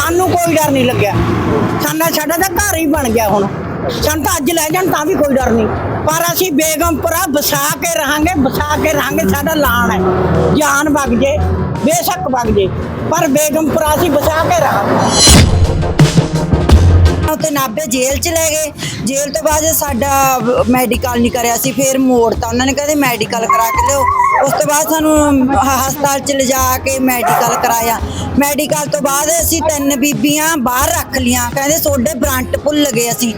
ਸਾਨੂੰ ਕੋਈ ਡਰ ਨਹੀਂ ਲੱਗਿਆ। ਸਾਡਾ ਸਾਡਾ ਤਾਂ ਘਰ ਹੀ ਬਣ ਗਿਆ ਹੁਣ। ਸਾਨੂੰ ਤਾਂ ਅੱਜ ਲੈ ਜਾਣ ਤਾਂ ਵੀ ਕੋਈ ਡਰ ਨਹੀਂ। ਪਰ ਅਸੀਂ ਬੇਗਮਪੁਰਾ ਵਸਾ ਕੇ ਰਹਾਂਗੇ, ਵਸਾ ਕੇ ਰਹਾਂਗੇ, ਸਾਡਾ ਲਾਣ ਹੈ। ਜਾਨ ਵਗ ਜੇ, ਬੇਸ਼ੱਕ ਵਗ ਜੇ। ਪਰ ਬੇਗਮਪੁਰਾ ਅਸੀਂ ਵਸਾ ਕੇ ਰਹਾਂਗੇ। ਉੱਥੇ ਨਾਭੇ ਜੇਲ੍ਹ ਚ ਲੈ ਗਏ। ਜੇਲ੍ਹ ਤੋਂ ਬਾਅਦ ਸਾਡਾ ਮੈਡੀਕਲ ਨਹੀਂ ਕਰਿਆ ਸੀ ਫਿਰ ਮੋੜਤਾ ਉਹਨਾਂ ਨੇ ਕਹਿੰਦੇ ਮੈਡੀਕਲ ਕਰਾ ਕੇ ਲਿਓ ਉਸ ਤੋਂ ਬਾਅਦ ਸਾਨੂੰ ਹਸਪਤਾਲ ਚ ਲਿਜਾ ਕੇ ਮੈਡੀਕਲ ਕਰਾਇਆ। ਮੈਡੀਕਲ ਤੋਂ ਬਾਅਦ ਅਸੀਂ ਤਿੰਨ ਬੀਬੀਆਂ ਬਾਹਰ ਰੱਖ ਲੀਆਂ ਕਹਿੰਦੇ ਸੋਡੇ ਬਰੰਟ ਭੁੱਲ ਗਏ ਅਸੀਂ।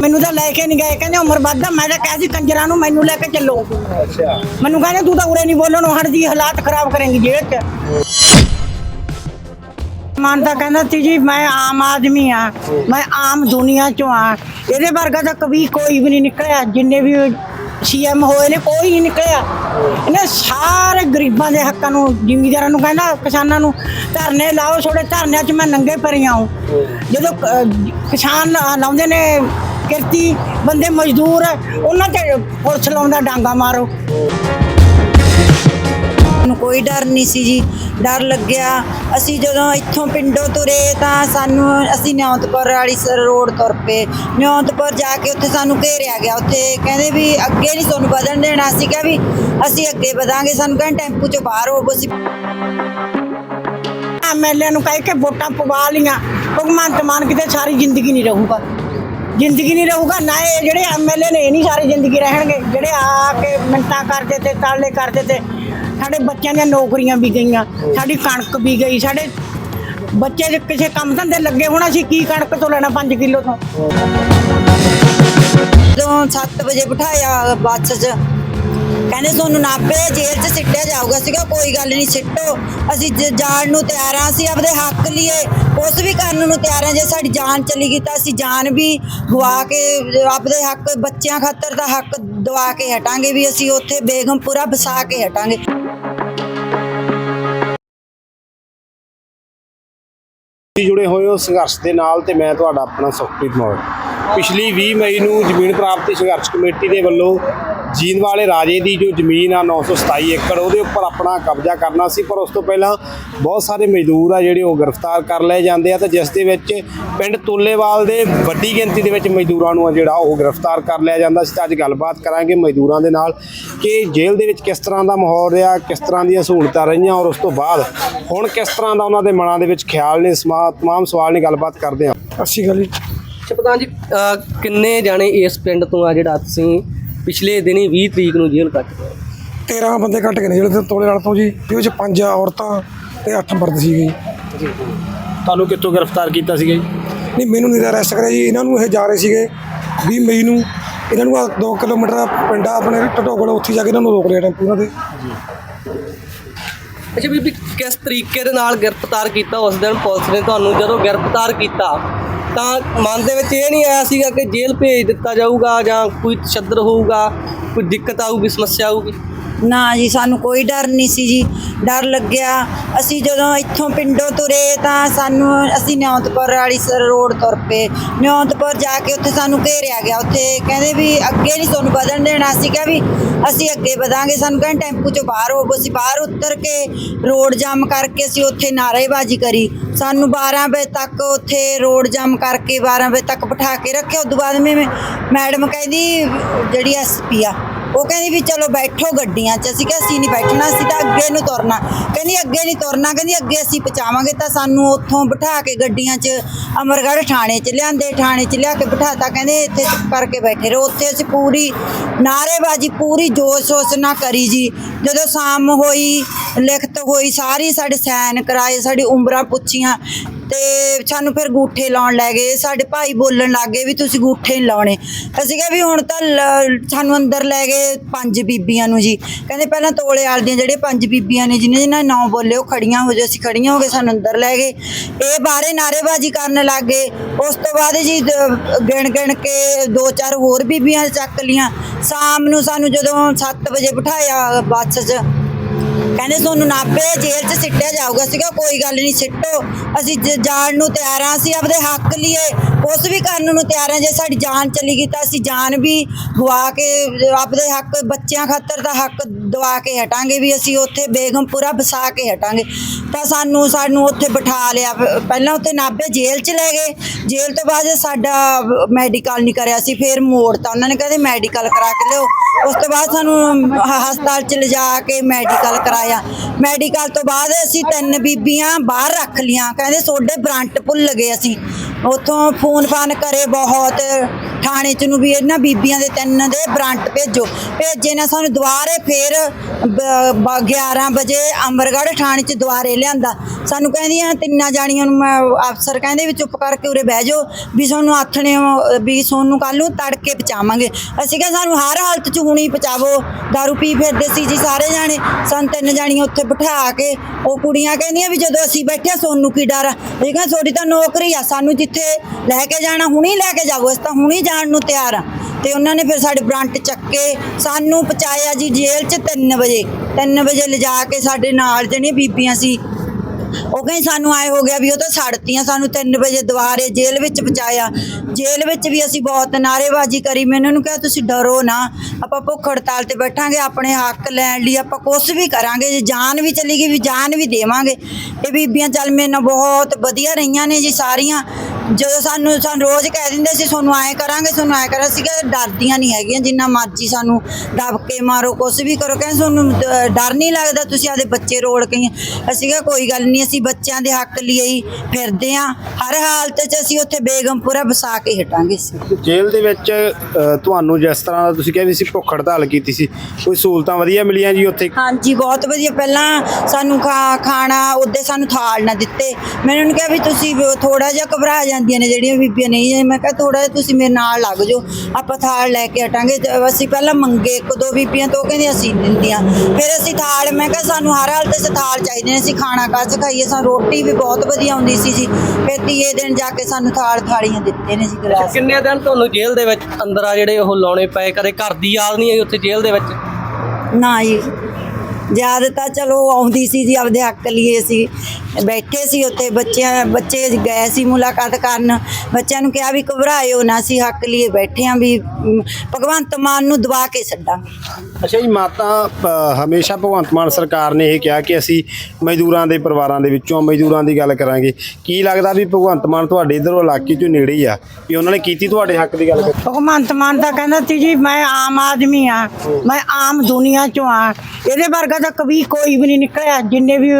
ਮੈਨੂੰ ਤਾਂ ਲੈ ਕੇ ਨਹੀਂ ਗਏ। ਕਹਿੰਦੇ ਉਮਰ ਵੱਧਦਾ। ਮੈਂ ਤਾਂ ਕਹਿ ਸੀ ਕੰਜਰਾਂ ਨੂੰ ਮੈਨੂੰ ਲੈ ਕੇ ਚੱਲੋ। ਅੱਛਾ। ਮੈਨੂੰ ਕਹਿੰਦੇ ਤੂੰ ਤਾਂ ਉਰੇ ਨਹੀਂ ਬੋਲਣੋਂ ਹਟਦੀ ਹਾਲਾਤ ਖਰਾਬ ਕਰੇਂਗੀ ਜੇਲ੍ਹ 'ਚ। ਮਾਨ ਤਾਂ ਕਹਿੰਦਾ ਸੀ ਜੀ, ਮੈਂ ਆਮ ਆਦਮੀ ਆ, ਮੈਂ ਆਮ ਦੁਨੀਆ ਚੋਂ ਆ। ਇਹਦੇ ਵਰਗਾ ਤਾਂ ਕਵੀ ਕੋਈ ਵੀ ਨਹੀਂ ਨਿਕਲਿਆ, ਜਿੰਨੇ ਵੀ ਸੀਐਮ ਹੋਏ ਨੇ, ਕੋਈ ਨਹੀਂ ਨਿਕਲਿਆ। ਇਹਨੇ ਸਾਰੇ ਗਰੀਬਾਂ ਦੇ ਹੱਕਾਂ ਨੂੰ, ਜ਼ਿਮੀਂਦਾਰਾਂ ਨੂੰ ਕਹਿੰਦਾ, ਕਿਸਾਨਾਂ ਨੂੰ, ਧਰਨੇ ਲਾਓ ਛੋੜੇ ਧਰਨਿਆਂ 'ਚ ਮੈਂ ਨੰਗੇ ਪੈਰੀਂ ਆਉਂ। ਜਦੋਂ ਕਿਸਾਨ ਲਾਉਂਦੇ ਨੇ ਕਿਰਤੀ, ਬੰਦੇ ਮਜ਼ਦੂਰ, ਉਹਨਾਂ ਤੇ ਪੁਲਿਸ ਲਾਉਂਦਾ ਡਾਂਗਾ ਮਾਰੋ। ਨੂੰ ਕੋਈ ਡਰ ਨਹੀਂ ਸੀ ਜੀ। ਡਰ ਲੱਗਿਆ। ਅਸੀਂ ਜਦੋਂ ਇੱਥੋਂ ਪਿੰਡੋਂ ਤੁਰੇ ਤਾਂ ਸਾਨੂੰ, ਅਸੀਂ ਨਿਉਂਤਪੁਰ ਵਾਲੀ ਰੋਡ ਤੁਰ ਪਏ। ਨਿਉਂਤਪੁਰ ਜਾ ਕੇ ਉੱਥੇ ਸਾਨੂੰ ਘੇਰਿਆ ਗਿਆ। ਉੱਥੇ ਕਹਿੰਦੇ ਵੀ ਅੱਗੇ ਨਹੀਂ ਤੁਹਾਨੂੰ ਵਧਣ ਦੇਣਾ ਅਸੀਂ ਕਿਹਾ ਵੀ, ਅਸੀਂ ਅੱਗੇ ਵਧਾਂਗੇ। ਸਾਨੂੰ ਕਹਿੰਦੇ ਟੈਂਪੂ ਚੋਂ ਬਾਹਰ ਹੋ ਅਸੀਂ ਐਮਐਲਏ ਨੂੰ ਕਹਿ ਕੇ ਵੋਟਾਂ ਪਵਾ ਲੀਆਂ ਭਗਵੰਤ ਮਾਨ ਕਿਤੇ ਸਾਰੀ ਜ਼ਿੰਦਗੀ ਨਹੀਂ ਰਹੂਗਾ। ਜ਼ਿੰਦਗੀ ਨਹੀਂ ਰਹੂਗਾ, ਨਾ ਇਹ ਜਿਹੜੇ ਐਮਐਲਏ ਨੇ, ਇਹ ਨਹੀਂ ਸਾਰੀ ਜ਼ਿੰਦਗੀ ਰਹਿਣਗੇ। ਜਿਹੜੇ ਆ ਕੇ ਮਿੰਟਾਂ ਕਰਦੇ ਤੇ ਤਾਲੇ ਕਰਦੇ ਤੇ ਸਾਡੇ ਬੱਚਿਆਂ ਦੀਆਂ ਨੌਕਰੀਆਂ ਵੀ ਗਈਆਂ, ਸਾਡੀ ਕਣਕ ਵੀ ਗਈ, ਸਾਡੇ ਬੱਚੇ ਜੇ ਕਿਸੇ ਕੰਮ ਧੰਦੇ ਲੱਗੇ ਹੋਣਾ, ਅਸੀਂ ਕੀ ਕਣਕ ਤੋਂ ਲੈਣਾ 5 ਕਿਲੋ ਤੋਂ? ਜਦੋਂ 7 ਵਜੇ ਬਿਠਾਇਆ ਬੱਸ 'ਚ, ਕਹਿੰਦੇ ਤੁਹਾਨੂੰ ਨਾਪੇ ਜੇਲ੍ਹ 'ਚ ਸਿੱਟਿਆ ਜਾਊਗਾ। ਸੀਗਾ, ਕੋਈ ਗੱਲ ਨਹੀਂ, ਸਿੱਟੋ। ਅਸੀਂ ਜਾਣ ਨੂੰ ਤਿਆਰ ਹਾਂ ਅਸੀਂ ਆਪਦੇ ਹੱਕ ਲਈਏ ਉਸ ਵੀ ਕਰਨ ਨੂੰ ਤਿਆਰ ਹਾਂ, ਜੇ ਸਾਡੀ ਜਾਨ ਚਲੀ ਗਈ ਤਾਂ ਅਸੀਂ ਜਾਨ ਵੀ ਗਵਾ ਕੇ ਆਪਦੇ ਹੱਕ, ਬੱਚਿਆਂ ਖਾਤਰ ਦਾ ਹੱਕ ਦਵਾ ਕੇ ਹਟਾਂਗੇ ਵੀ ਅਸੀਂ ਉੱਥੇ ਬੇਗਮਪੁਰਾ ਵਸਾ ਕੇ ਹਟਾਂਗੇ। ਤੁਸੀਂ ਜੁੜੇ ਹੋਏ ਹੋ ਸੰਘਰਸ਼ ਦੇ ਨਾਲ ਤੇ ਮੈਂ ਤੁਹਾਡਾ ਆਪਣਾ ਸੁਖਪ੍ਰੀਤ ਮੌੜ। ਪਿਛਲੀ 20 ਮਈ ਨੂੰ ਜ਼ਮੀਨ ਪ੍ਰਾਪਤੀ ਸੰਘਰਸ਼ ਕਮੇਟੀ ਦੇ ਵੱਲੋਂ ਜੀਂਦ ਵਾਲੇ ਰਾਜੇ ਦੀ ਜੋ ਜ਼ਮੀਨ ਆ 927 ਏਕੜ ਉਹਦੇ ਉੱਪਰ ਆਪਣਾ ਕਬਜ਼ਾ ਕਰਨਾ ਸੀ ਪਰ ਉਸ ਤੋਂ ਪਹਿਲਾਂ ਬਹੁਤ ਸਾਰੇ ਮਜ਼ਦੂਰ ਆ ਜਿਹੜੇ ਉਹ ਗ੍ਰਿਫਤਾਰ ਕਰ ਲਏ ਜਾਂਦੇ ਆ ਤੇ ਜਿਸ ਦੇ ਵਿੱਚ ਪਿੰਡ ਤੋਲੇਵਾਲ ਦੇ ਵੱਡੀ ਗਿਣਤੀ ਦੇ ਵਿੱਚ ਮਜ਼ਦੂਰਾਂ ਨੂੰ ਆ ਜਿਹੜਾ ਉਹ ਗ੍ਰਿਫਤਾਰ ਕਰ ਲਿਆ ਜਾਂਦਾ ਸੀ। ਤਾਂ ਅੱਜ ਗੱਲਬਾਤ ਕਰਾਂਗੇ ਮਜ਼ਦੂਰਾਂ ਦੇ ਨਾਲ ਕਿ ਜੇਲ੍ਹ ਦੇ ਵਿੱਚ ਕਿਸ ਤਰ੍ਹਾਂ ਦਾ ਮਾਹੌਲ ਰਿਹਾ ਕਿਸ ਤਰ੍ਹਾਂ ਦੀਆਂ ਸਹੂਲਤਾਂ ਰਹੀਆਂ ਔਰ ਉਸ ਤੋਂ ਬਾਅਦ ਹੁਣ ਕਿਸ ਤਰ੍ਹਾਂ ਦਾ ਉਹਨਾਂ ਦੇ ਮਨਾਂ ਦੇ ਵਿੱਚ ਖਿਆਲ ਨੇ ਸਮਾ- ਤਮਾਮ ਸਵਾਲ ਨੇ ਗੱਲਬਾਤ ਕਰਦੇ ਹਾਂ। ਅੱਛੀ ਗੱਲ ਜੀ। ਜੀ ਕਿੰਨੇ ਜਾਣੇ ਇਸ ਪਿੰਡ ਤੋਂ ਆ ਜਿਹੜਾ ਤੁਸੀਂ ਪਿਛਲੇ ਦਿਨੀ 20 ਤਰੀਕ ਨੂੰ ਜੇਲ੍ਹ ਕੱਟ ਗਏ 13 ਬੰਦੇ ਕੱਟ ਕੇ ਨੇ ਜਿਹੜੇ ਤੋਲੇ ਵਾਲ ਤੋਂ ਜੀ ਇਹਦੇ ਵਿੱਚ ਪੰਜ ਔਰਤਾਂ ਤੇ 8 ਮਰਦ ਸੀਗੇ। ਜੀ ਤੁਹਾਨੂੰ ਕਿੱਥੋਂ ਗ੍ਰਿਫਤਾਰ ਕੀਤਾ ਸੀਗਾ ਜੀ? ਨਹੀਂ ਮੈਨੂੰ ਨਹੀਂ ਅਰੈਸਟ ਕਰਿਆ ਜੀ। ਇਹਨਾਂ ਨੂੰ ਇਹ ਜਾ ਰਹੇ ਸੀਗੇ 20 ਮਈ ਨੂੰ। ਇਹਨਾਂ ਨੂੰ 2 ਕਿਲੋਮੀਟਰ ਦਾ ਪਿੰਡ ਆ ਆਪਣੇ ਟਟੋਗਲ ਉੱਥੇ ਜਾ ਕੇ ਇਹਨਾਂ ਨੂੰ ਰੋਕ ਲਿਆ ਟੈਂਪੂ ਇਹਨਾਂ ਦੇ। ਅੱਛਾ ਬੀਬੀ ਕਿਸ ਤਰੀਕੇ ਦੇ ਨਾਲ ਗ੍ਰਿਫਤਾਰ ਕੀਤਾ ਉਸ ਦਿਨ ਪੁਲਿਸ ਨੇ? ਤੁਹਾਨੂੰ ਜਦੋਂ ਗ੍ਰਿਫਤਾਰ ਕੀਤਾ ਤਾਂ ਮਨ ਦੇ ਵਿੱਚ ਇਹ ਨਹੀਂ ਆਇਆ ਸੀਗਾ ਕਿ ਜੇਲ੍ਹ ਭੇਜ ਦਿੱਤਾ ਜਾਊਗਾ ਜਾਂ ਕੋਈ ਤਸ਼ੱਦਦ ਹੋਊਗਾ, ਕੋਈ ਦਿੱਕਤ ਆਊਗੀ, ਸਮੱਸਿਆ ਆਊਗੀ। ਨਾ ਜੀ, ਸਾਨੂੰ ਕੋਈ ਡਰ ਨਹੀਂ ਸੀ ਜੀ। ਡਰ ਲੱਗਿਆ। ਅਸੀਂ ਜਦੋਂ ਇੱਥੋਂ ਪਿੰਡੋਂ ਤੁਰੇ ਤਾਂ ਸਾਨੂੰ, ਅਸੀਂ ਨਿਉਂਤਪੁਰ ਵਾਲੀ ਸ- ਰੋਡ ਤੁਰ ਪਏ। ਨਿਉਂਤਪੁਰ ਜਾ ਕੇ ਉੱਥੇ ਸਾਨੂੰ ਘੇਰਿਆ ਗਿਆ। ਉੱਥੇ ਕਹਿੰਦੇ ਵੀ ਅੱਗੇ ਨਹੀਂ ਤੁਹਾਨੂੰ ਵਧਣ ਦੇਣਾ। ਅਸੀਂ ਕਿਹਾ ਵੀ ਅਸੀਂ ਅੱਗੇ ਵਧਾਂਗੇ। ਸਾਨੂੰ ਕਹਿੰਦੇ ਟੈਂਪੂ ਚੋਂ ਬਾਹਰ ਹੋ, ਅਸੀਂ ਬਾਹਰ ਉਤਰ ਕੇ ਰੋਡ ਜਾਮ ਕਰਕੇ ਅਸੀਂ ਉੱਥੇ ਨਾਅਰੇਬਾਜ਼ੀ ਕਰੀ। ਸਾਨੂੰ 12 ਵਜੇ ਤੱਕ ਉੱਥੇ ਰੋਡ ਜਾਮ ਕਰਕੇ 12 ਵਜੇ ਤੱਕ ਬਿਠਾ ਕੇ ਰੱਖਿਆ। ਉਸ ਤੋਂ ਬਾਅਦ ਮੈਂ ਮੈਡਮ ਕਹਿੰਦੀ, ਜਿਹੜੀ ਐਸਪੀ ਆ ਉਹ ਕਹਿੰਦੀ ਵੀ ਚਲੋ ਬੈਠੋ ਗੱਡੀਆਂ 'ਚ। ਅਸੀਂ ਕਿਹਾ, ਅਸੀਂ ਨਹੀਂ ਬੈਠਣਾ, ਅਸੀਂ ਤਾਂ ਅੱਗੇ ਨੂੰ ਤੁਰਨਾ। ਕਹਿੰਦੀ ਅੱਗੇ ਨਹੀਂ ਤੁਰਨਾ, ਕਹਿੰਦੀ ਅੱਗੇ ਅਸੀਂ ਪਹੁੰਚਾਵਾਂਗੇ ਤਾਂ ਸਾਨੂੰ ਉੱਥੋਂ ਬਿਠਾ ਕੇ ਗੱਡੀਆਂ 'ਚ ਅਮਰਗੜ੍ਹ ਥਾਣੇ 'ਚ ਲਿਆਂਦੇ, ਥਾਣੇ 'ਚ ਲਿਆ ਕੇ ਬਿਠਾਤਾ। ਕਹਿੰਦੇ ਇੱਥੇ ਕਰਕੇ ਬੈਠੇ ਰਹੋ। ਉੱਥੇ ਅਸੀਂ ਪੂਰੀ ਨਾਅਰੇਬਾਜ਼ੀ, ਪੂਰੀ ਜੋਸ਼ ਸ਼ੋਸ਼ ਨਾ ਕਰੀ ਜੀ। ਜਦੋਂ ਸ਼ਾਮ ਹੋਈ, ਲਿਖਤ ਹੋਈ, ਸਾਰੀ ਸਾਡੇ ਸਾਈਨ ਕਰਾਏ, ਸਾਡੀ ਉਮਰਾਂ ਪੁੱਛੀਆਂ। ਤੇ ਸਾਨੂੰ ਫਿਰ ਗੂਠੇ ਲਾਉਣ ਲੈ ਗਏ। ਸਾਡੇ ਭਾਈ ਬੋਲਣ ਲੱਗ ਗਏ ਵੀ ਤੁਸੀਂ ਗੂਠੇ ਨਹੀਂ ਲਾਉਣੇ। ਅਸੀਂ ਕਿਹਾ ਵੀ ਹੁਣ ਤਾਂ ਲ- ਸਾਨੂੰ ਅੰਦਰ ਲੈ ਗਏ ਪੰਜ ਬੀਬੀਆਂ ਨੂੰ ਜੀ। ਕਹਿੰਦੇ ਪਹਿਲਾਂ ਤੋਲੇ ਵਾਲ ਦੀਆਂ ਜਿਹੜੇ ਪੰਜ ਬੀਬੀਆਂ ਨੇ ਜਿਹਨੇ ਜਿਹਨਾਂ ਨਾਂ ਬੋਲੇ, ਉਹ ਖੜੀਆਂ ਹੋ ਜਾਓ, ਅਸੀਂ ਖੜੀਆਂ ਹੋ ਗਏ ਸਾਨੂੰ ਅੰਦਰ ਲੈ ਗਏ। ਇਹ ਬਾਹਰੇ ਨਾਅਰੇਬਾਜ਼ੀ ਕਰਨ ਲੱਗ ਗਏ। ਉਸ ਤੋਂ ਬਾਅਦ ਜੀ ਦ- ਗਿਣ ਗਿਣ ਕੇ ਦੋ ਚਾਰ ਹੋਰ ਬੀਬੀਆਂ ਚੱਕ ਲੀਆਂ। ਸ਼ਾਮ ਨੂੰ ਸਾਨੂੰ ਜਦੋਂ 7 ਵਜੇ ਬਿਠਾਇਆ ਬੱਸ 'ਚ ਕਹਿੰਦੇ ਤੁਹਾਨੂੰ ਨਾਪੇ ਜੇਲ੍ਹ 'ਚ ਸਿੱਟਿਆ ਜਾਊਗਾ। ਸੀਗਾ ਕੋਈ ਗੱਲ ਨਹੀਂ ਸਿੱਟੋ। ਅਸੀਂ ਜ- ਜਾਣ ਨੂੰ ਤਿਆਰ ਹਾਂ ਅਸੀਂ ਆਪਦੇ ਹੱਕ ਲਈਏ ਉਸ ਵੀ ਕਰਨ ਨੂੰ ਤਿਆਰ ਹਾਂ, ਜੇ ਸਾਡੀ ਜਾਨ ਚਲੀ ਗਈ ਤਾਂ ਅਸੀਂ ਜਾਨ ਵੀ ਗਵਾ ਕੇ, ਆਪਦੇ ਹੱਕ, ਬੱਚਿਆਂ ਖਾਤਰ ਦਾ ਹੱਕ ਦਵਾ ਕੇ ਹਟਾਂਗੇ ਵੀ ਅਸੀਂ ਉੱਥੇ ਬੇਗਮਪੁਰਾ ਵਸਾ ਕੇ ਹਟਾਂਗੇ। ਤਾਂ ਸਾਨੂੰ ਸਾਨੂੰ ਉੱਥੇ ਬਿਠਾ ਲਿਆ, ਪਹਿਲਾਂ ਉੱਥੇ ਨਾਭੇ ਜੇਲ੍ਹ 'ਚ ਲੈ ਗਏ। ਜੇਲ੍ਹ ਤੋਂ ਬਾਅਦ ਸਾਡਾ ਮੈਡੀਕਲ ਨਹੀਂ ਕਰਿਆ ਸੀ, ਫਿਰ ਮੋੜ ਤਾਂ ਉਹਨਾਂ ਨੇ ਕਹਿੰਦੇ ਮੈਡੀਕਲ ਕਰਾ ਕੇ ਲਿਓ ਉਸ ਤੋਂ ਬਾਅਦ ਸਾਨੂੰ ਹਸਪਤਾਲ 'ਚ ਲਿਜਾ ਕੇ ਮੈਡੀਕਲ ਕਰਾਇਆ। ਮੈਡੀਕਲ ਤੋਂ ਬਾਅਦ ਅਸੀਂ ਤਿੰਨ ਬੀਬੀਆਂ ਬਾਹਰ ਰੱਖ ਲੀਆਂ ਕਹਿੰਦੇ ਸੋਡੇ ਬਰੰਟ ਭੁੱਲ ਗਏ ਅਸੀਂ। ਉੱਥੋਂ ਫੋਨ ਫਾਨ ਕਰੇ ਬਹੁਤ। ਥਾਣੇ 'ਚ ਨੂੰ ਵੀ ਇਹਨਾਂ ਬੀਬੀਆਂ ਦੇ ਤਿੰਨ ਦੇ ਬਰੰਟ ਭੇਜੋ। ਭੇਜੇ ਨਾ ਸਾਨੂੰ ਦੁਬਾਰੇ ਫਿਰ, ਬ- 11 ਵਜੇ ਅੰਬਰਗੜ੍ਹ ਥਾਣੇ 'ਚ ਦੁਬਾਰੇ ਲਿਆਂਦਾ। ਸਾਨੂੰ ਕਹਿੰਦੀਆਂ ਤਿੰਨਾਂ ਜਾਣੀਆਂ ਨੂੰ ਅਫਸਰ ਕਹਿੰਦੇ ਵੀ ਚੁੱਪ ਕਰਕੇ ਉਰੇ ਬਹਿ ਜਾਓ ਵੀ ਤੁਹਾਨੂੰ ਆਥਣੇ ਵੀ ਸੋਨੂੰ ਕੱਲ ਨੂੰ ਤੜਕੇ ਪਹੁੰਚਾਵਾਂਗੇ। ਅਸੀਂ ਕਿਹਾ, ਸਾਨੂੰ ਹਰ ਹਾਲਤ 'ਚ ਹੁਣੀ ਪਹੁੰਚਾਵੋ। ਦਾਰੂ ਪੀ ਫਿਰਦੇ ਸੀ ਜੀ ਸਾਰੇ ਜਾਣੇ। ਸਾਨੂੰ ਤਿੰਨ ਜਾਣੀਆਂ ਉੱਥੇ ਬਿਠਾ ਕੇ, ਉਹ ਕੁੜੀਆਂ ਕਹਿੰਦੀਆਂ ਵੀ ਜਦੋਂ ਅਸੀਂ ਬੈਠੇ ਸੋਨੂੰ ਕੀ ਡਰ ਆ? ਅਸੀਂ ਕਿਹਾ, ਤੁਹਾਡੀ ਤਾਂ ਨੌਕਰੀ ਆ, ਸਾਨੂੰ ਜਿੱਥੇ ਲੈ ਕੇ ਜਾਣਾ, ਹੁਣੀ ਲੈ ਕੇ ਜਾਵੋ ਅਸੀਂ ਤਾਂ ਹੁਣੀ ਜਾਣ ਨੂੰ ਤਿਆਰ ਆ। ਤੇ ਉਹਨਾਂ ਨੇ ਫਿਰ ਸਾਡੇ ਬਰੰਟ ਚੱਕੇ, ਸਾਨੂੰ ਪਹੁੰਚਾਇਆ ਜੀ ਜੇਲ੍ਹ 'ਚ 3 ਵਜੇ। 3 ਵਜੇ ਲਿਜਾ ਕੇ ਸਾਡੇ ਨਾਲ ਜਿਹੜੀਆਂ ਬੀਬੀਆਂ ਸੀ, ਉਹ ਕਹਿੰਦੇ ਸਾਨੂੰ ਆਏ ਹੋ ਗਿਆ ਵੀ ਉਹ ਤਾਂ ਛੱਡਤੀਆਂ ਸਾਨੂੰ 3 ਵਜੇ ਦੁਬਾਰੇ ਜੇਲ੍ਹ ਵਿੱਚ ਪਹੁੰਚਾਇਆ। ਜੇਲ੍ਹ ਵਿੱਚ ਵੀ ਅਸੀਂ ਬਹੁਤ ਨਾਅਰੇਬਾਜ਼ੀ ਕਰੀ। ਮੈਂ ਉਹਨਾਂ ਨੂੰ ਕਿਹਾ, ਤੁਸੀਂ ਡਰੋ ਨਾ, ਆਪਾਂ ਭੁੱਖ ਹੜਤਾਲ ਤੇ ਬੈਠਾਂਗੇ, ਆਪਣੇ ਹੱਕ ਲੈਣ ਲਈ ਆਪਾਂ ਕੁਝ ਵੀ ਕਰਾਂਗੇ, ਜੇ ਜਾਨ ਵੀ ਚਲੀ ਗਈ, ਵੀ ਜਾਨ ਵੀ ਦੇਵਾਂਗੇ। ਇਹ ਬੀਬੀਆਂ ਚੱਲ ਮੇਰੇ ਨਾਲ ਬਹੁਤ ਵਧੀਆ ਰਹੀਆਂ ਨੇ ਜੀ ਸਾਰੀਆਂ। ਜਦੋਂ ਸਾਨੂੰ ਸਾਨੂੰ ਰੋਜ਼ ਕਹਿ ਦਿੰਦੇ ਸੀ ਤੁਹਾਨੂੰ ਐਂ ਕਰਾਂਗੇ ਤੁਹਾਨੂੰ ਐਂ ਕਰਾਂ ਸੀਗਾ ਡਰਦੀਆਂ ਨਹੀਂ ਹੈਗੀਆਂ ਜਿੰਨਾ ਮਰਜ਼ੀ ਸਾਨੂੰ ਦਬ ਕੇ ਮਾਰੋ ਕੁਛ ਵੀ ਕਰੋ। ਕਹਿੰਦੇ ਤੁਹਾਨੂੰ ਡਰ ਨਹੀਂ ਲੱਗਦਾ? ਤੁਸੀਂ ਆਦੇ ਬੱਚੇ ਰੋਲ ਕੇ ਅਸੀਂ ਕਿਹਾ ਕੋਈ ਗੱਲ ਨਹੀਂ ਅਸੀਂ ਬੱਚਿਆਂ ਦੇ ਹੱਕ ਲਈ ਹੀ ਫਿਰਦੇ ਆ ਹਰ ਹਾਲਤ 'ਚ ਅਸੀਂ ਉੱਥੇ ਬੇਗਮਪੁਰਾ ਵਸਾ ਕੇ ਹਟਾਂਗੇ ਜੇਲ੍ਹ ਦੇ ਵਿੱਚ ਤੁਹਾਨੂੰ ਜਿਸ ਤਰ੍ਹਾਂ ਦਾ ਤੁਸੀਂ ਕਿਹਾ ਵੀ ਸੀ ਭੁੱਖ ਹੜਤਾਲ ਕੀਤੀ ਸੀ ਕੋਈ ਸਹੂਲਤਾਂ ਵਧੀਆ ਮਿਲੀਆਂ ਜੀ ਉੱਥੇ? ਹਾਂਜੀ ਬਹੁਤ ਵਧੀਆ। ਪਹਿਲਾਂ ਸਾਨੂੰ ਖਾਣਾ ਉਹਦੇ ਸਾਨੂੰ ਥਾਲ ਨਾ ਦਿੱਤੇ। ਮੈਂ ਉਹਨਾਂ ਨੂੰ ਕਿਹਾ ਵੀ ਤੁਸੀਂ ਥੋੜਾ ਜਿਹਾ ਘਬਰਾ ਜਾਂਦੀਆਂ ਨੇ ਜਿਹੜੀਆਂ ਬੀਬੀਆਂ ਨਹੀਂ ਮੈਂ ਕਿਹਾ ਥੋੜਾ ਜਿਹਾ ਤੁਸੀਂ ਮੇਰੇ ਨਾਲ ਲੱਗ ਜਾਓ। ਆਪਾਂ ਥਾਲ ਲੈ ਕੇ ਹਟਾਂਗੇ। ਤੇ ਅਸੀਂ ਪਹਿਲਾਂ ਮੰਗੇ ਇੱਕ ਦੋ ਬੀਬੀਆਂ ਤੋਂ ਕਹਿੰਦੀ ਅਸੀਂ ਨਹੀਂ ਦਿੰਦੀਆਂ। ਫਿਰ ਅਸੀਂ ਥਾਲ ਮੈਂ ਕਿਹਾ ਸਾਨੂੰ ਹਰ ਹਾਲਤ 'ਚ ਥਾਲ ਚਾਹੀਦੇ ਨੇ। ਅਸੀਂ ਖਾਣਾ ਕੱਚ ਖਾਈਏ? ਸਾਨੂੰ ਰੋਟੀ ਵੀ ਬਹੁਤ ਵਧੀਆ ਆਉਂਦੀ ਸੀ ਜੀ। ਫਿਰ ਤੀਏ ਦਿਨ ਜਾ ਕੇ ਸਾਨੂੰ ਥਾਲ ਥਾਲੀਆਂ ਦਿੱਤੇ ਨੇ ਜੀ ਗਲਾਸ ਕਿੰਨੇ ਦਿਨ ਤੁਹਾਨੂੰ ਜੇਲ੍ਹ ਦੇ ਵਿੱਚ ਅੰਦਰ ਆ ਜਿਹੜੇ ਉਹ ਲਾਉਣੇ ਪਏ? ਕਦੇ ਘਰ ਦੀ ਯਾਦ ਨਹੀਂ ਆਈ ਉੱਥੇ ਜੇਲ੍ਹ ਦੇ ਵਿੱਚ? ਨਾ ਜੀ। ਯਾਦ ਤਾਂ ਚਲੋ ਆਉਂਦੀ ਸੀ ਜੀ ਆਪਦੇ ਹੱਕ ਲਈ ਅਸੀਂ ਬੈਠੇ ਸੀ ਉੱਥੇ ਬੱਚਿਆਂ ਬੱਚੇ ਗਏ ਸੀ ਮੁਲਾਕਾਤ ਕਰਨ। ਬੱਚਿਆਂ ਨੂੰ ਕਿਹਾ ਵੀ ਘਬਰਾਇਓ ਨਾ ਸੀ ਹੱਕ ਲਈ ਬੈਠੇ ਆਂ ਵੀ ਭਗਵੰਤ ਮਾਨ ਨੂੰ ਦਬਾ ਕੇ ਛੱਡਾਂਗੇ ਅੱਛਾ ਜੀ ਮਾਤਾ ਹਮੇਸ਼ਾ ਭਗਵੰਤ ਮਾਨ ਸਰਕਾਰ ਨੇ ਇਹ ਕਿਹਾ ਕਿ ਅਸੀਂ ਮਜ਼ਦੂਰਾਂ ਦੇ ਪਰਿਵਾਰਾਂ ਦੇ ਵਿੱਚੋਂ ਮਜ਼ਦੂਰਾਂ ਦੀ ਗੱਲ ਕਰਾਂਗੇ। ਕੀ ਲੱਗਦਾ ਵੀ ਭਗਵੰਤ ਮਾਨ ਤੁਹਾਡੇ ਇਧਰੋਂ ਇਲਾਕੇ ਚੋਂ ਨੇੜੇ ਹੀ ਆ? ਵੀ ਉਹਨਾਂ ਨੇ ਕੀਤੀ ਤੁਹਾਡੇ ਹੱਕ ਦੀ ਗੱਲ ਭਗਵੰਤ ਮਾਨ ਤਾਂ ਕਹਿੰਦਾ ਸੀ ਜੀ ਮੈਂ ਆਮ ਆਦਮੀ ਆ। ਮੈਂ ਆਮ ਦੁਨੀਆ ਚੋਂ ਆ। ਇਹਦੇ ਵਰਗਾ ਤਾਂ ਕभी ਕੋਈ ਵੀ ਨਹੀਂ ਨਿਕਲਿਆ, ਜਿੰਨੇ ਵੀ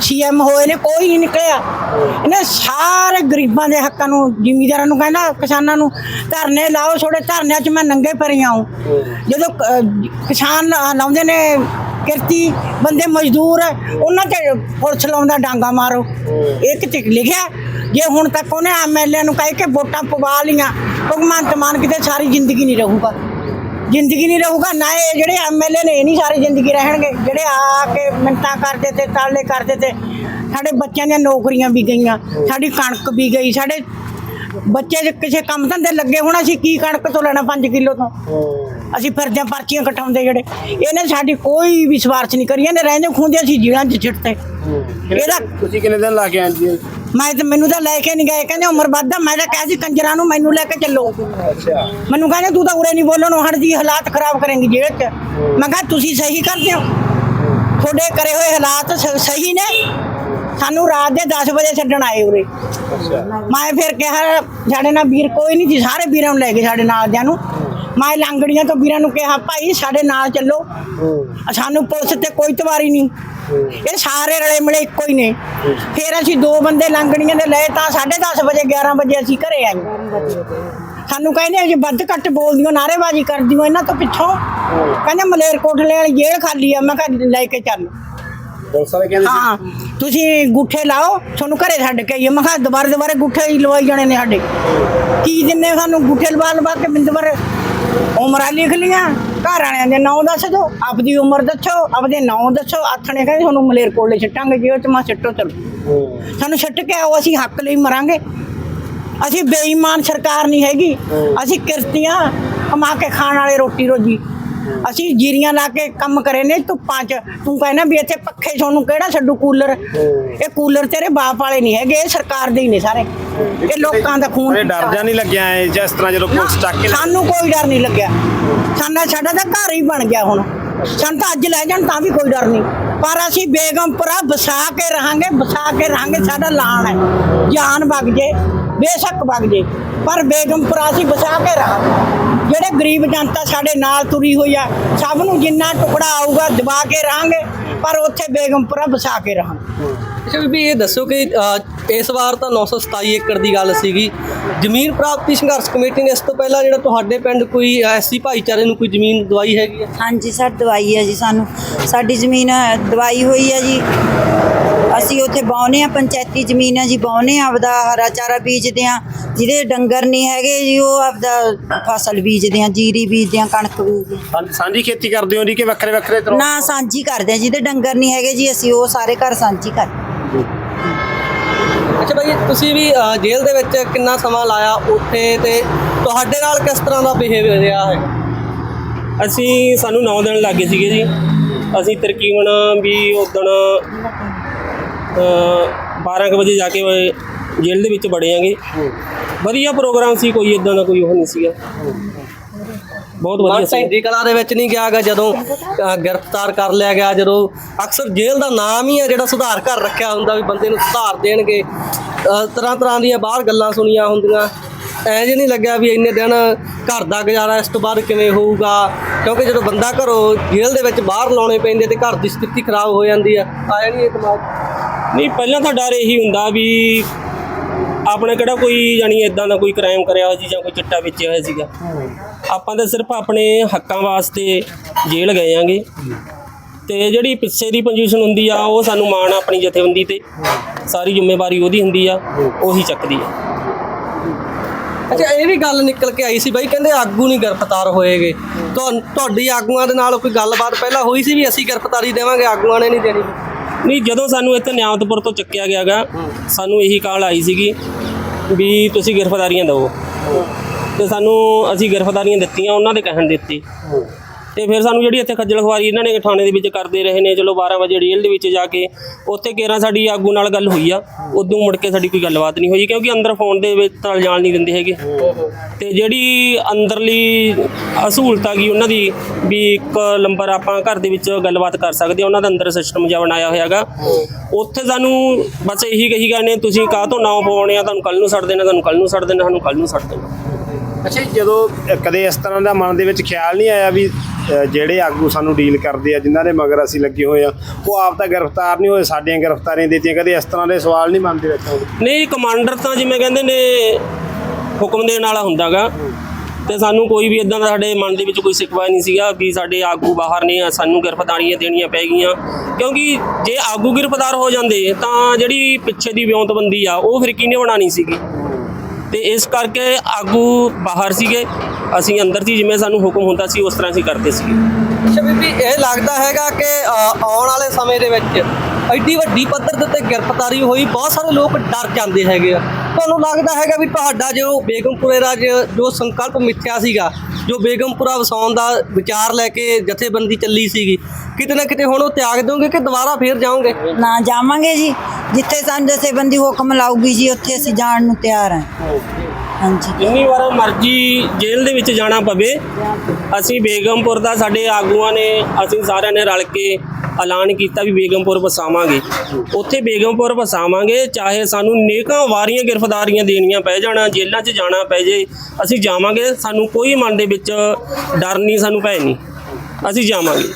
ਸੀਐਮ ਹੋਏ ਨੇ, ਕੋਈ ਨਹੀਂ ਨਿਕਲਿਆ। ਇਹਨੇ ਸਾਰੇ ਗਰੀਬਾਂ ਦੇ ਹੱਕਾਂ ਨੂੰ, ਜ਼ਿਮੀਂਦਾਰਾਂ ਨੂੰ ਕਹਿੰਦਾ, ਕਿਸਾਨਾਂ ਨੂੰ, ਧਰਨੇ ਲਾਓ ਛੋੜੇ ਧਰਨਿਆਂ 'ਚ ਮੈਂ ਨੰਗੇ ਪੈਰੀ ਆਉਂ ਜਦੋਂ ਕਿਸਾਨ ਲਾਉਂਦੇ ਨੇ ਕਿਰਤੀ, ਬੰਦੇ ਮਜ਼ਦੂਰ ਉਹਨਾਂ ਤੇ ਪੁਲਿਸ ਲਾਉਂਦਾ ਡਾਂਗਾ ਮਾਰੋ। ਇਹ ਕਿਤੇ ਲਿਖਿਆ, ਜੇ ਹੁਣ ਤੱਕ ਉਹਨੇ ਐਮਐਲਏ ਨੂੰ ਕਹਿ ਕੇ ਵੋਟਾਂ ਪਵਾ ਲੀਆਂ ਭਗਵੰਤ ਮਾਨ ਕਿਤੇ ਸਾਰੀ ਜ਼ਿੰਦਗੀ ਨਹੀਂ ਰਹੂਗਾ। ਜ਼ਿੰਦਗੀ ਨਹੀਂ ਰਹੂਗਾ, ਨਾ ਇਹ ਜਿਹੜੇ ਐਮਐਲਏ ਨੇ, ਇਹ ਨਹੀਂ ਸਾਰੀ ਜ਼ਿੰਦਗੀ ਰਹਿਣਗੇ। ਜਿਹੜੇ ਆ ਕੇ ਮਿੰਤਾਂ ਕਰਦੇ ਤੇ ਤਾਲੇ ਕਰਦੇ ਤੇ ਸਾਡੇ ਬੱਚਿਆਂ ਦੀਆਂ ਨੌਕਰੀਆਂ ਵੀ ਗਈਆਂ, ਸਾਡੀ ਕਣਕ ਵੀ ਗਈ, ਸਾਡੇ ਬੱਚੇ ਜੇ ਕਿਸੇ ਕੰਮ ਧੰਦੇ ਲੱਗੇ ਹੁਣ, ਅਸੀਂ ਕੀ ਕਣਕ ਤੋਂ ਲੈਣਾ 5 ਕਿਲੋ ਤੋਂ? ਅਸੀਂ ਫਿਰਦੇ ਹਾਂ ਪਰਚੀਆਂ ਕਟਾਉਂਦੇ ਜਿਹੜੇ। ਇਹਨੇ ਸਾਡੀ ਕੋਈ ਵੀ ਸਿਫਾਰਿਸ਼ ਨਹੀਂ ਕਰੀ, ਇਹਨੇ ਰਹਿੰਦੇ ਖੁੰਦੇ ਅਸੀਂ ਜੀਲਾਂ 'ਚ ਛਿੱਟਤੇ ਇਹਦਾ ਤੁਸੀਂ ਕਿੰਨੇ ਦਿਨ ਲਾ ਕੇ ਆਏ ਜੀ ਮੈਂ ਤੇ ਮੈਨੂੰ ਤਾਂ ਲੈ ਕੇ ਨਹੀਂ ਗਏ ਕਹਿੰਦੇ ਉਮਰ ਵੱਧਦਾ ਮੈਂ ਤਾਂ ਕਿਹਾ ਸੀ ਕੰਜਰਾਂ ਨੂੰ ਮੈਨੂੰ ਲੈ ਕੇ ਚੱਲੋ। ਅੱਛਾ। ਮੈਨੂੰ ਕਹਿੰਦੇ ਤੂੰ ਤਾਂ ਉਰੇ ਨਹੀਂ ਬੋਲਣ ਹਟ ਜੀ ਹਾਲਾਤ ਖਰਾਬ ਕਰੇਂਗੀ ਜੇਲ੍ਹ 'ਚ। ਮੈਂ ਕਿਹਾ ਤੁਸੀਂ ਸਹੀ ਕਰਦੇ ਹੋ। ਤੁਹਾਡੇ ਕਰੇ ਹੋਏ ਹਾਲਾਤ ਸਹੀ ਨੇ। ਸਾਨੂੰ ਰਾਤ ਦੇ 10 ਵਜੇ ਛੱਡਣ ਆਏ ਉਰੇ। ਮੈਂ ਫਿਰ ਕਿਹਾ ਸਾਡੇ ਨਾਲ ਵੀਰ ਕੋਈ ਨਹੀਂ ਸੀ ਸਾਰੇ ਵੀਰਾਂ ਨੂੰ ਲੈ ਗਏ ਸਾਡੇ ਨਾਲ ਦਿਆਂ ਨੂੰ। ਮੈਂ ਲੰਗੜੀਆਂ ਤੋਂ ਵੀਰਾਂ ਨੂੰ ਕਿਹਾ ਭਾਈ ਸਾਡੇ ਨਾਲ ਚੱਲੋ। ਸਾਨੂੰ ਪੁਲਿਸ ਤੇ ਕੋਈ ਤਵਾਰੀ ਨਹੀਂ। ਇਹ ਸਾਰੇ ਰਲੇ ਮਿਲੇ ਇੱਕੋ ਹੀ ਨੇ। ਫਿਰ ਅਸੀਂ ਦੋ ਬੰਦੇ ਲੰਗੜੀਆਂ ਦੇ ਲਏ ਤਾਂ 10:30 ਵਜੇ 11 ਵਜੇ ਅਸੀਂ ਘਰੇ ਆਏ। ਸਾਨੂੰ ਕਹਿੰਦੇ ਜੇ ਵੱਧ ਘੱਟ ਬੋਲਦੀਆਂ ਨਾਰੇਬਾਜ਼ੀ ਕਰਦੀਆਂ ਇਹਨਾਂ ਤੋਂ ਪਿੱਛੋਂ। ਕਹਿੰਦੇ ਮਲੇਰਕੋਟਲੇ ਵਾਲੀ ਜੇਲ੍ਹ ਖਾਲੀ ਆ। ਮੈਂ ਕਿਹਾ ਲੈ ਕੇ ਚੱਲ। ਹਾਂ। ਤੁਸੀਂ ਗੁੱਠੇ ਲਾਓ ਤੁਹਾਨੂੰ ਘਰੇ ਛੱਡ ਕੇ ਆਈਏ। ਮੈਂ ਕਿਹਾ ਦੁਬਾਰੇ ਦੁਬਾਰੇ ਗੁੱਠੇ ਹੀ ਲਵਾਈ ਜਾਣੇ ਨੇ ਸਾਡੇ। ਕੀ ਦਿੰਨੇ ਸਾਨੂੰ? ਗੁੱਠੇ ਲਵਾ ਲਵਾ ਕੇ ਬਿੰਦ ਦੁਬਾਰੇ ਉਮਰਾਂ ਲਿਖ ਲੀਆਂ ਘਰ ਵਾਲਿਆਂ ਦੇ ਨਾਂ ਦੱਸ ਦਿਓ। ਆਪਦੀ ਉਮਰ ਦੱਸੋ ਆਪਦੇ ਨਾਂ ਦੱਸੋ। ਆਥਣੇ ਕਹਿੰਦੇ ਤੁਹਾਨੂੰ ਮਲੇਰਕੋਟਲੇ ਛੱਟਾਂਗੇ ਜੇ ਤੇ ਮੈਂ ਛੱਟੋ ਚਲੋ ਸਾਨੂੰ ਛੱਟ ਕੇ ਆਓ ਅਸੀਂ ਹੱਕ ਲਈ ਮਰਾਂਗੇ। ਅਸੀਂ ਬੇਈਮਾਨ ਸਰਕਾਰ ਨਹੀਂ ਹੈਗੀ। ਅਸੀਂ ਕਿਰਤੀਆਂ ਕਮਾ ਕੇ ਖਾਣ ਵਾਲੇ ਰੋਟੀ ਰੋਜੀ। ਅਸੀਂ ਜੀਰੀਆਂ ਲਾ ਕੇ ਕੰਮ ਕਰੇ ਨੇ ਧੁੱਪਾਂ 'ਚ। ਤੂੰ ਕਹਿੰਦਾ ਵੀ ਇੱਥੇ ਪੱਖੇ ਤੁਹਾਨੂੰ ਕਿਹੜਾ ਛੱਡੂ ਕੂਲਰ? ਇਹ ਕੂਲਰ ਤੇਰੇ ਬਾਪ ਵਾਲੇ ਨਹੀਂ ਹੈਗੇ ਇਹ ਸਰਕਾਰ ਦੇ ਹੀ ਨੇ ਸਾਰੇ। ਇਹ ਲੋਕਾਂ ਦਾ ਖੂਨ ਇਹ ਡਰ ਜਾਂ ਨਹੀਂ ਲੱਗਿਆ ਐ ਜਿਸ ਤਰ੍ਹਾਂ ਜਦੋਂ ਪੁਲਿਸ ਚੱਕ ਕੇ ਸਾਨੂੰ ਕੋਈ ਡਰ ਨਹੀਂ ਲੱਗਿਆ। ਸਾਡਾ ਸਾਡਾ ਤਾਂ ਘਰ ਹੀ ਬਣ ਗਿਆ ਹੁਣ। ਸਾਨੂੰ ਤਾਂ ਅੱਜ ਲੈ ਜਾਣ ਤਾਂ ਵੀ ਕੋਈ ਡਰ ਨਹੀਂ। ਪਰ ਅਸੀਂ ਬੇਗਮਪੁਰਾ ਵਸਾ ਕੇ ਰਹਾਂਗੇ ਵਸਾ ਕੇ ਰਹਾਂਗੇ ਸਾਡਾ ਲਾਣ ਹੈ। ਜਾਨ ਵਗ ਜੇ। ਬੇਸ਼ੱਕ ਵਗ ਜੇ। ਪਰ ਬੇਗਮਪੁਰਾ ਅਸੀਂ ਵਸਾ ਕੇ ਰਹਾਂਗੇ ਜਿਹੜੇ ਗਰੀਬ ਜਨਤਾ ਸਾਡੇ ਨਾਲ ਤੁਰੀ ਹੋਈ ਆ, ਸਭ ਨੂੰ ਜਿੰਨਾ ਟੁਕੜਾ ਆਊਗਾ ਦਬਾ ਕੇ ਰਹਾਂਗੇ, ਪਰ ਉੱਥੇ ਬੇਗਮਪੁਰਾ ਵਸਾ ਕੇ ਰਹਾਂਗੇ। ਅੱਛਾ ਬੀਬੀ ਇਹ ਦੱਸੋ ਕਿ ਅ, ਇਸ ਵਾਰ ਤਾਂ 927 ਏਕੜ ਦੀ ਗੱਲ ਸੀਗੀ। ਜ਼ਮੀਨ ਪ੍ਰਾਪਤੀ ਸੰਘਰਸ਼ ਕਮੇਟੀ ਨੇ ਇਸ ਤੋਂ ਪਹਿਲਾਂ ਜਿਹੜਾ ਤੁਹਾਡੇ ਪਿੰਡ ਕੋਈ ਐਸੀ ਭਾਈਚਾਰੇ ਨੂੰ ਕੋਈ ਜ਼ਮੀਨ ਦਵਾਈ ਹੈਗੀ ਹੈ? ਹਾਂਜੀ ਸਰ ਦਵਾਈ ਹੈ ਜੀ ਸਾਨੂੰ। ਸਾਡੀ ਜ਼ਮੀਨ ਦਵਾਈ ਹੋਈ ਹੈ ਜੀ। ਅਸੀਂ ਉੱਥੇ ਬਾਉਨੇ ਆ ਪੰਚਾਇਤੀ ਜ਼ਮੀਨ ਹੈ ਜੀ ਬਾਉਨੇ ਆ ਆਪਦਾ ਹਰਾ ਚਾਰਾ ਬੀਜਦੇ ਆ ਜਿਹਦੇ ਡੰਗਰ ਨਹੀਂ ਹੈਗੇ ਜੀ ਉਹ ਆਪਦਾ ਫਸਲ ਬੀਜਦੇ ਆ ਜੀਰੀ ਬੀਜਦੇ ਆ ਕਣਕ ਬੀਜਦੇ ਆ ਸਾਂਝੀ- ਸਾਂਝੀ ਖੇਤੀ ਕਰਦੇ ਹੋ ਜੀ ਕਿ ਵੱਖਰੇ ਵੱਖਰੇ ਤਰ੍ਹਾਂ? ਨਾ ਸਾਂਝੀ ਕਰਦੇ ਆ ਜਿਹਦੇ ਡੰਗਰ ਨਹੀਂ ਹੈਗੇ ਜੀ ਅਸੀਂ ਉਹ ਸਾਰੇ ਘਰ ਸਾਂਝੀ ਕਰਦੇ ਅੱਛਾ ਭਾਈ ਤੁਸੀਂ ਵੀ ਅ, ਜੇਲ੍ਹ ਦੇ ਵਿੱਚ ਕਿੰਨਾ ਸਮਾਂ ਲਾਇਆ ਉੱਥੇ ਤੇ ਤੁਹਾਡੇ ਨਾਲ ਕਿਸ ਤਰ੍ਹਾਂ ਦਾ ਬਿਹੇਵੀਅਰ ਰਿਹਾ ਹੈ? ਅਸੀਂ ਸਾਨੂੰ 9 ਦਿਨ ਲੱਗੇ ਸੀਗੇ ਜੀ। ਅਸੀਂ ਤਰਕੀਬਨ ਵੀ ਉਦਣ 12 ਕੁ ਵਜੇ ਜਾ ਕੇ ਜੇਲ੍ਹ ਦੇ ਵਿੱਚ ਵੜੇ ਆਂਗੇ ਵਧੀਆ ਪ੍ਰੋਗਰਾਮ ਸੀ ਕੋਈ ਇਦਾਂ ਦਾ ਕੋਈ ਉਹ ਨਹੀਂ ਸੀਗਾ। ਬਹੁਤ ਵਧੀਆ ਸੀ। ਸੈਂਡੀ ਕਲਾ ਦੇ ਵਿੱਚ ਨਹੀਂ ਗਿਆ ਗਾ ਜਦੋਂ ਅ, ਗ੍ਰਿਫਤਾਰ ਕਰ ਲਿਆ ਗਿਆ ਜਦੋਂ ਅਕਸਰ ਜੇਲ੍ਹ ਦਾ ਨਾਮ ਹੀ ਹੈ ਜਿਹੜਾ ਸੁਧਾਰ ਘਰ ਰੱਖਿਆ ਹੁੰਦਾ ਵੀ ਬੰਦੇ ਨੂੰ ਸੁਧਾਰ ਦੇਣਗੇ। ਤਰ੍ਹਾਂ ਤਰ੍ਹਾਂ ਦੀਆਂ ਬਾਹਰ ਗੱਲਾਂ ਸੁਣੀਆਂ ਹੁੰਦੀਆਂ। ਐਂ ਜੇ ਨਹੀਂ ਲੱਗਿਆ ਵੀ ਇੰਨੇ ਦਿਨ ਘਰ ਦਾ ਗੁਜ਼ਾਰਾ ਇਸ ਤੋਂ ਬਾਅਦ ਕਿਵੇਂ ਹੋਊਗਾ? ਕਿਉਂਕਿ ਜਦੋਂ ਬੰਦਾ ਘਰੋਂ ਜੇਲ੍ਹ ਦੇ ਵਿੱਚ ਬਾਹਰ ਲਾਉਣੇ ਪੈਂਦੇ ਤੇ ਘਰ ਦੀ ਸਥਿਤੀ ਖਰਾਬ ਹੋ ਜਾਂਦੀ ਆ। ਆਇਆ ਨਹੀਂ ਇਹ ਦਿਮਾਗ ਨਹੀਂ, ਪਹਿਲਾਂ ਤਾਂ ਡਰ ਇਹੀ ਹੁੰਦਾ ਵੀ ਆਪਣੇ ਕਿਹੜਾ ਕੋਈ ਜਾਨੀ ਇਦਾਂ ਦਾ ਕੋਈ ਕ੍ਰਾਈਮ ਕਰਿਆ ਹੋਇਆ ਸੀ ਜਾਂ ਕੋਈ ਚਿੱਟਾ ਵੇਚਿਆ ਹੋਇਆ ਸੀਗਾ। ਆਪਾਂ ਤਾਂ ਸਿਰਫ ਆਪਣੇ ਹੱਕਾਂ ਵਾਸਤੇ ਜੇਲ੍ਹ ਗਏ ਆਂਗੇ। ਤੇ ਜਿਹੜੀ ਪਿੱਛੇ ਦੀ ਪੋਜੀਸ਼ਨ ਹੁੰਦੀ ਆ ਉਹ ਸਾਨੂੰ ਮਾਣ ਆ ਆਪਣੀ ਜਥੇਬੰਦੀ ਤੇ। ਸਾਰੀ ਜ਼ਿੰਮੇਵਾਰੀ ਉਹਦੀ ਹੁੰਦੀ ਆ ਉਹੀ ਚੱਕਦੀ ਆ। ਅੱਛਾ ਇਹ ਵੀ ਗੱਲ ਨਿਕਲ ਕੇ ਆਈ ਸੀ ਬਾਈ ਕਹਿੰਦੇ ਆਗੂ ਨਹੀਂ ਗ੍ਰਿਫਤਾਰ ਹੋਏਗੇ। ਤੁਹਾ- ਤੁਹਾਡੀ ਆਗੂਆਂ ਦੇ ਨਾਲ ਕੋਈ ਗੱਲਬਾਤ ਪਹਿਲਾਂ ਹੋਈ ਸੀ ਵੀ ਅਸੀਂ ਗ੍ਰਿਫਤਾਰੀ ਦੇਵਾਂਗੇ ਆਗੂਆਂ ਨੇ ਨਹੀਂ ਦੇਣੀ? ਨਹੀਂ ਜਦੋਂ ਸਾਨੂੰ ਇੱਥੇ ਨਿਆਮਤਪੁਰ ਤੋਂ ਚੱਕਿਆ ਗਿਆਗਾ ਸਾਨੂੰ ਇਹੀ ਕਾਲ ਆਈ ਸੀਗੀ ਵੀ ਤੁਸੀਂ ਗ੍ਰਿਫਤਾਰੀਆਂ ਦਿਓ। ਤੇ ਸਾਨੂੰ ਅਸੀਂ ਗ੍ਰਿਫਤਾਰੀਆਂ ਦਿੱਤੀਆਂ ਉਹਨਾਂ ਦੇ ਕਹਿਣ ਦਿੱਤੀ ਤੇ ਫਿਰ ਸਾਨੂੰ ਜਿਹੜੀ ਇੱਥੇ ਖੱਜਲ ਖਵਾਰੀ ਇਹਨਾਂ ਨੇ ਥਾਣੇ ਦੇ ਵਿੱਚ ਕਰਦੇ ਰਹੇ ਨੇ, ਚਲੋ 12 ਵਜੇ ਜੇਲ੍ਹ ਦੇ ਵਿੱਚ ਜਾ ਕੇ ਉੱਥੇ ਕੇਰਾਂ ਸਾਡੀ ਆਗੂ ਨਾਲ ਗੱਲ ਹੋਈ ਆ, ਉਦੋਂ ਮੁੜ ਕੇ ਸਾਡੀ ਕੋਈ ਗੱਲਬਾਤ ਨਹੀਂ ਹੋਈ ਕਿਉਂਕਿ ਅੰਦਰ ਫੋਨ ਦੇ ਵਿੱਚ ਤਾਂ ਜਾਣ ਨਹੀਂ ਦਿੰਦੇ ਹੈਗੇ। ਤੇ ਜਿਹੜੀ ਅੰਦਰਲੀ ਅਸਹੂਲਤ ਗਈ ਉਹਨਾਂ ਦੀ ਵੀ ਇੱਕ ਨੰਬਰ ਆਪਾਂ ਘਰ ਦੇ ਵਿੱਚ ਗੱਲਬਾਤ ਕਰ ਸਕਦੇ ਹਾਂ ਉਹਨਾਂ ਦਾ ਅੰਦਰ ਸਿਸਟਮ ਜਿਹਾ ਬਣਾਇਆ ਹੋਇਆਗਾ ਉੱਥੇ ਸਾਨੂੰ ਬਸ ਇਹੀ ਕਹੀ ਗਏ ਨੇ, ਤੁਸੀਂ ਕਾਹ ਤੋਂ ਨਾਮ ਪਾਉਣੇ ਆ, ਤੁਹਾਨੂੰ ਕੱਲ ਨੂੰ ਛੱਡ ਦੇਣਾ, ਤੁਹਾਨੂੰ ਕੱਲ ਨੂੰ ਛੱਡ ਦੇਣਾ, ਸਾਨੂੰ ਕੱਲ ਨੂੰ ਛੱਡ ਦੇਣਾ। ਅੱਛਾ ਜਦੋਂ ਕਦੇ ਇਸ ਤਰ੍ਹਾਂ ਦਾ ਮਨ ਦੇ ਵਿੱਚ ਖਿਆਲ ਨਹੀਂ ਆਇਆ ਵੀ ਜਿਹੜੇ ਆਗੂ ਸਾਨੂੰ ਡੀਲ ਕਰਦੇ ਆ, ਜਿਨ੍ਹਾਂ ਦੇ ਮਗਰ ਅਸੀਂ ਲੱਗੇ ਹੋਏ ਆ, ਉਹ ਆਪ ਤਾਂ ਗ੍ਰਿਫਤਾਰ ਨਹੀਂ ਹੋਏ, ਸਾਡੀਆਂ ਗ੍ਰਿਫਤਾਰੀਆਂ ਦਿੱਤੀਆਂ, ਕਦੇ ਇਸ ਤਰ੍ਹਾਂ ਦੇ ਸਵਾਲ ਨਹੀਂ ਮੰਨਦੇ ਵਿੱਚ ਨਹੀਂ ਕਮਾਂਡਰ ਤਾਂ ਜਿਵੇਂ ਕਹਿੰਦੇ ਨੇ, ਹੁਕਮ ਦੇਣ ਵਾਲਾ ਹੁੰਦਾਗਾ। ਤੇ ਸਾਨੂੰ ਕੋਈ ਵੀ ਇਦਾਂ ਦਾ ਸਾਡੇ ਮਨ ਦੇ ਵਿੱਚ ਕੋਈ ਸਿਕਵਾ ਨਹੀਂ ਸੀਗਾ ਵੀ ਸਾਡੇ ਆਗੂ ਬਾਹਰ ਨੇ, ਸਾਨੂੰ ਗ੍ਰਿਫਤਾਰੀਆਂ ਦੇਣੀਆਂ ਪੈ ਗਈਆਂ। ਕਿਉਂਕਿ ਜੇ ਆਗੂ ਗ੍ਰਿਫਤਾਰ ਹੋ ਜਾਂਦੇ, ਤਾਂ ਜਿਹੜੀ ਪਿੱਛੇ ਦੀ ਵਿਉਂਤਬੰਦੀ ਆ, ਉਹ ਫਿਰ ਕਿਹਨੇ ਬਣਾਣੀ ਸੀਗੀ? ਤੇ ਇਸ ਕਰਕੇ ਆਗੂ ਬਾਹਰ ਸੀਗੇ। ਅਸੀਂ ਅੰਦਰ ਸੀ ਜਿਵੇਂ ਸਾਨੂੰ ਹੁਕਮ ਹੁੰਦਾ ਸੀ ਉਸ ਤਰ੍ਹਾਂ ਅਸੀਂ ਕਰਦੇ ਸੀਗੇ ਅੱਛਾ ਬੀਬੀ ਇਹ ਲੱਗਦਾ ਹੈਗਾ ਕਿ ਆਉਣ ਵਾਲੇ ਸਮੇਂ ਦੇ ਵਿੱਚ ਐਡੀ ਵੱਡੀ ਪੱਧਰ ਦੇ ਉੱਤੇ ਗ੍ਰਿਫਤਾਰੀ ਹੋਈ ਬਹੁਤ ਸਾਰੇ ਲੋਕ ਡਰ ਜਾਂਦੇ ਹੈਗੇ ਆ। ਤੁਹਾਨੂੰ ਲੱਗਦਾ ਹੈਗਾ ਵੀ ਤੁਹਾਡਾ ਜੋ ਬੇਗਮਪੁਰੇ ਦਾ ਜੋ ਜੋ ਸੰਕਲਪ ਮਿੱਥਿਆ ਸੀਗਾ ਜੋ ਬੇਗਮਪੁਰਾ ਵਸਾਉਣ ਦਾ ਵਿਚਾਰ ਲੈ ਕੇ ਜਥੇਬੰਦੀ ਚੱਲੀ ਸੀਗੀ ਕਿਤੇ ਨਾ ਕਿਤੇ ਹੁਣ ਉਹ ਤਿਆਗ ਦੋਗੇ ਕਿ ਦੁਬਾਰਾ ਫੇਰ ਜਾਓਗੇ? ਨਾ ਜਾਵਾਂਗੇ ਜੀ। ਜਿੱਥੇ ਸਾਨੂੰ ਜਥੇਬੰਦੀ ਹੁਕਮ ਲਾਊਗੀ ਜੀ, ਉੱਥੇ ਅਸੀਂ ਜਾਣ ਨੂੰ ਤਿਆਰ ਹਾਂ। ਹਾਂਜੀ। ਜਿੰਨੀ ਵਾਰ ਮਰਜ਼ੀ ਜੇਲ੍ਹ ਦੇ ਵਿੱਚ ਜਾਣਾ ਪਵੇ, ਅਸੀਂ ਬੇਗਮਪੁਰ ਦਾ ਸਾਡੇ ਆਗੂਆਂ ਨੇ, ਅਸੀਂ ਸਾਰਿਆਂ ਨੇ ਰਲ ਕੇ ਐਲਾਨ ਕੀਤਾ ਵੀ ਬੇਗਮਪੁਰ ਵਸਾਵਾਂਗੇ। ਉੱਥੇ ਬੇਗਮਪੁਰ ਵਸਾਵਾਂਗੇ, ਚਾਹੇ ਸਾਨੂੰ ਨੇਕਾਂ ਵਾਰੀਆਂ ਗ੍ਰਿਫਤਾਰੀਆਂ ਦੇਣੀਆਂ ਪੈ ਜਾਣਾ, ਜੇਲ੍ਹਾਂ 'ਚ ਜਾਣਾ ਪੈ ਜੇ, ਅਸੀਂ ਜਾਵਾਂਗੇ। ਸਾਨੂੰ ਕੋਈ ਮਨ ਦੇ ਵਿੱਚ ਡਰ ਨਹੀਂ, ਸਾਨੂੰ ਭੈ ਨਹੀਂ। ਅਸੀਂ ਜਾਵਾਂਗੇ।